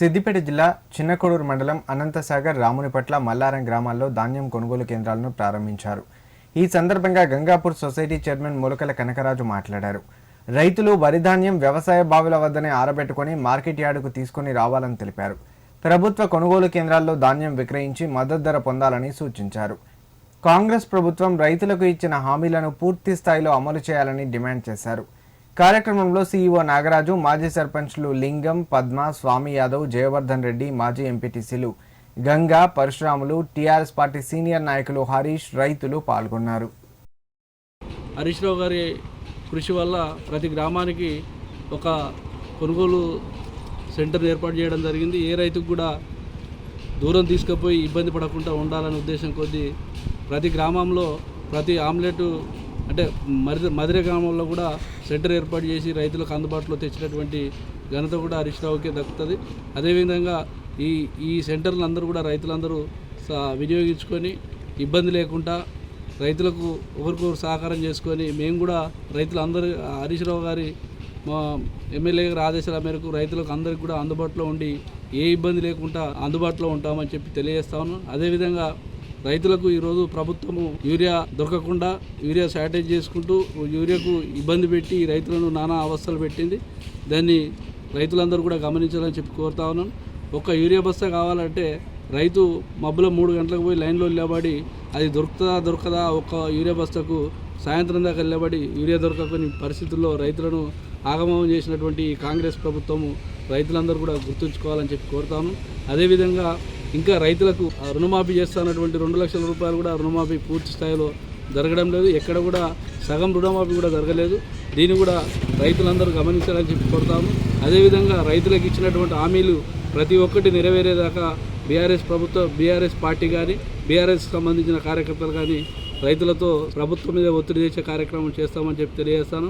సిద్దిపేట జిల్లా చిన్నకొడూరు మండలం అనంతసాగర్ రామునిపట్ల మల్లారం గ్రామాల్లో ధాన్యం కొనుగోలు కేంద్రాలను ప్రారంభించారు. ఈ సందర్భంగా గంగాపూర్ సొసైటీ చైర్మన్ మొలకల కనకరాజు మాట్లాడారు. రైతులు వరి ధాన్యం వ్యవసాయ బావుల వద్దనే ఆరబెట్టుకొని మార్కెట్ యార్డుకు తీసుకుని రావాలని తెలిపారు. ప్రభుత్వ కొనుగోలు కేంద్రాల్లో ధాన్యం విక్రయించి మద్దతు ధర పొందాలని సూచించారు. కాంగ్రెస్ ప్రభుత్వం రైతులకు ఇచ్చిన హామీలను పూర్తి స్థాయిలో అమలు చేయాలని డిమాండ్ చేశారు. కార్యక్రమంలో సీఈఓ నాగరాజు మాజీ సర్పంచ్లు లింగం పద్మ స్వామి యాదవ్ జయవర్ధన్ రెడ్డి మాజీ ఎంపీటీసీలు Ganga Parashuramulu TRS party senior నాయకులు హరీష్ రైతులు పాల్గొన్నారు. హరీష్ రావు గారి కృషి వల్ల ప్రతి గ్రామానికి ఒక కొనుగోలు సెంటర్ ఏర్పాటు చేయడం జరిగింది. ఏ రైతుకు కూడా దూరం తీసుకుపోయి ఇబ్బంది పడకుండా ఉండాలనే ఉద్దేశం కొద్దీ ప్రతి గ్రామంలో ప్రతి ఆమ్లెట్ అంటే మరిద మధుర గ్రామంలో కూడా సెంటర్ ఏర్పాటు చేసి రైతులకు అందుబాటులో తెచ్చినటువంటి ఘనత కూడా హరీష్ రావుకే దక్కుతుంది. అదేవిధంగా ఈ ఈ సెంటర్లు అందరూ కూడా రైతులందరూ స- వినియోగించుకొని ఇబ్బంది లేకుండా రైతులకు ఒకరికొకరు సహకారం చేసుకొని మేము కూడా రైతులందరూ హరీష్ రావు గారి మా ఎమ్మెల్యే గారి ఆదేశాల మేరకు రైతులకు అందరికి కూడా అందుబాటులో ఉండి ఏ ఇబ్బంది లేకుండా అందుబాటులో ఉంటామని చెప్పి తెలియజేస్తా ఉన్నాం. అదేవిధంగా రైతులకు ఈరోజు ప్రభుత్వము యూరియా దొరకకుండా యూరియా షార్టేజ్ చేసుకుంటూ యూరియాకు ఇబ్బంది పెట్టి రైతులను నానా అవస్థలు పెట్టింది. దాన్ని రైతులందరూ కూడా గమనించాలని చెప్పి కోరుతా ఉన్నాను ఒక యూరియా బస్తా కావాలంటే రైతు మబ్బులో మూడు గంటలకు పోయి లైన్లో నిలబడి అది దొరుకుతుందా దొరకదా? ఒక యూరియా బస్తాకు సాయంత్రం దాకా నిలబడి యూరియా దొరకని పరిస్థితుల్లో రైతులను ఆగమనం చేసినటువంటి కాంగ్రెస్ ప్రభుత్వము రైతులందరూ కూడా గుర్తుంచుకోవాలని చెప్పి కోరుతాను అదేవిధంగా ఇంకా రైతులకు రుణమాఫీ చేస్తున్నటువంటి రెండు లక్షల రూపాయలు కూడా రుణమాఫీ పూర్తి స్థాయిలో జరగడం లేదు. ఎక్కడ కూడా సగం రుణమాఫీ కూడా జరగలేదు. దీన్ని కూడా రైతులందరూ గమనించాలని చెప్పి కోరుతాము. అదేవిధంగా రైతులకు ఇచ్చినటువంటి హామీలు ప్రతి ఒక్కటి నెరవేరేదాకా బీఆర్ఎస్ ప్రభుత్వ బీఆర్ఎస్ పార్టీ కానీ బీఆర్ఎస్ సంబంధించిన కార్యకర్తలు కానీ రైతులతో ప్రభుత్వం మీద ఒత్తిడి చేసే కార్యక్రమం చేస్తామని చెప్పి తెలియజేస్తాను.